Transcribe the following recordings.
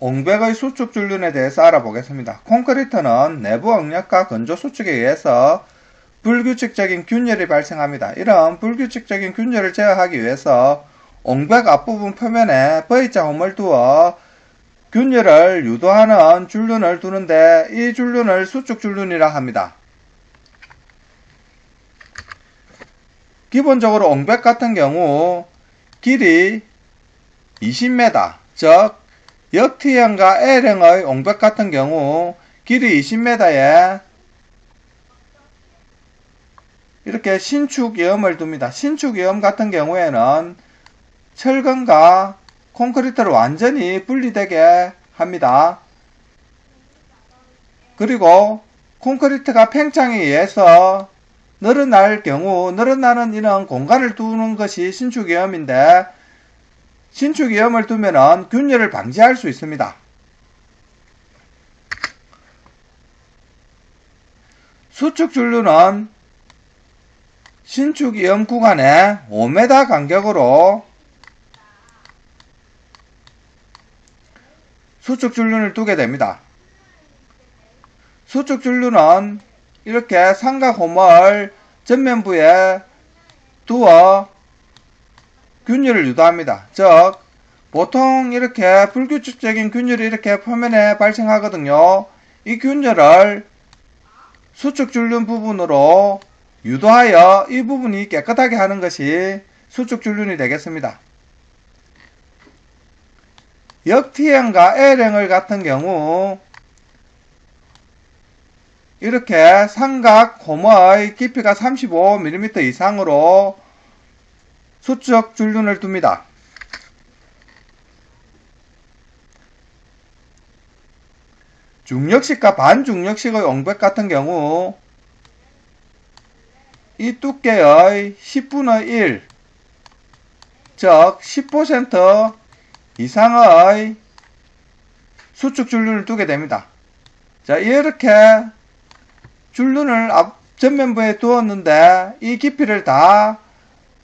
옹백의 수축 줄륜에 대해서 알아보겠습니다. 콘크리트는 내부 응력과 건조 수축에 의해서 불규칙적인 균열이 발생합니다. 이런 불규칙적인 균열을 제어하기 위해서 옹백 앞부분 표면에 V자 홈을 두어 균열을 유도하는 줄륜을 두는데 이 줄륜을 수축 줄륜이라 합니다. 기본적으로 옹백 같은 경우 길이 20m, 즉 역티형과 L형의 옹백 같은 경우 길이 20m에 이렇게 신축이염을 둡니다. 신축이염 같은 경우에는 철근과 콘크리트를 완전히 분리되게 합니다. 그리고 콘크리트가 팽창에 의해서 늘어날 경우 늘어나는 이런 공간을 두는 것이 신축이염인데 신축이염을 두면은 균열을 방지할 수 있습니다. 수축줄류는 신축이염 구간에 5m 간격으로 수축줄륜을 두게 됩니다. 수축줄륜은 이렇게 삼각 홈을 전면부에 두어 균열을 유도합니다. 즉 보통 이렇게 불규칙적인 균열이 이렇게 표면에 발생하거든요. 이 균열을 수축줄륜 부분으로 유도하여 이 부분이 깨끗하게 하는 것이 수축줄륜이 되겠습니다. 역T형과 L형을 같은 경우 이렇게 삼각 홈의 깊이가 35mm 이상으로 수축 줄륜을 둡니다. 중력식과 반중력식의 옹백 같은 경우 이 두께의 10분의 1, 즉 10% 이상의 수축 줄륜을 두게 됩니다. 자, 이렇게 줄눈을 앞 전면부에 두었는데 이 깊이를 다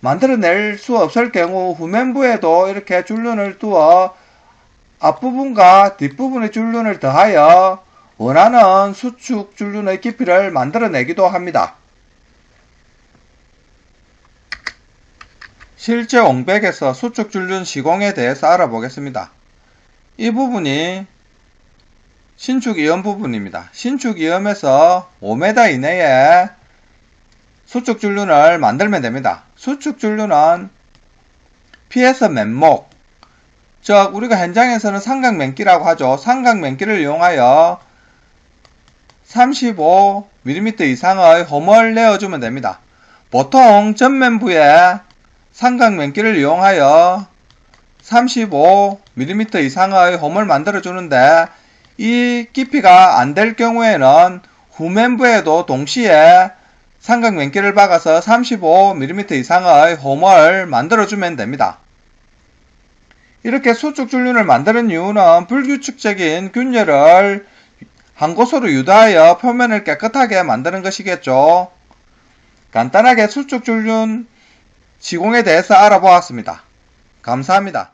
만들어낼 수 없을 경우 후면부에도 이렇게 줄눈을 두어 앞부분과 뒷부분의 줄눈을 더하여 원하는 수축 줄눈의 깊이를 만들어내기도 합니다. 실제 옹백에서 수축 줄눈 시공에 대해서 알아보겠습니다. 이 부분이 신축 이염 부분입니다. 신축 이염에서 5m 이내에 수축 줄눈을 만들면 됩니다. 수축 줄눈은 피해서 맨목, 즉 우리가 현장에서는 삼각맨기라고 하죠. 삼각맨기를 이용하여 35mm 이상의 홈을 내어주면 됩니다. 보통 전면부에 삼각맨기를 이용하여 35mm 이상의 홈을 만들어 주는데 이 깊이가 안 될 경우에는 후면부에도 동시에 삼각맨기를 박아서 35mm 이상의 홈을 만들어주면 됩니다. 이렇게 수축 줄륜을 만드는 이유는 불규칙적인 균열을 한 곳으로 유도하여 표면을 깨끗하게 만드는 것이겠죠. 간단하게 수축 줄륜 시공에 대해서 알아보았습니다. 감사합니다.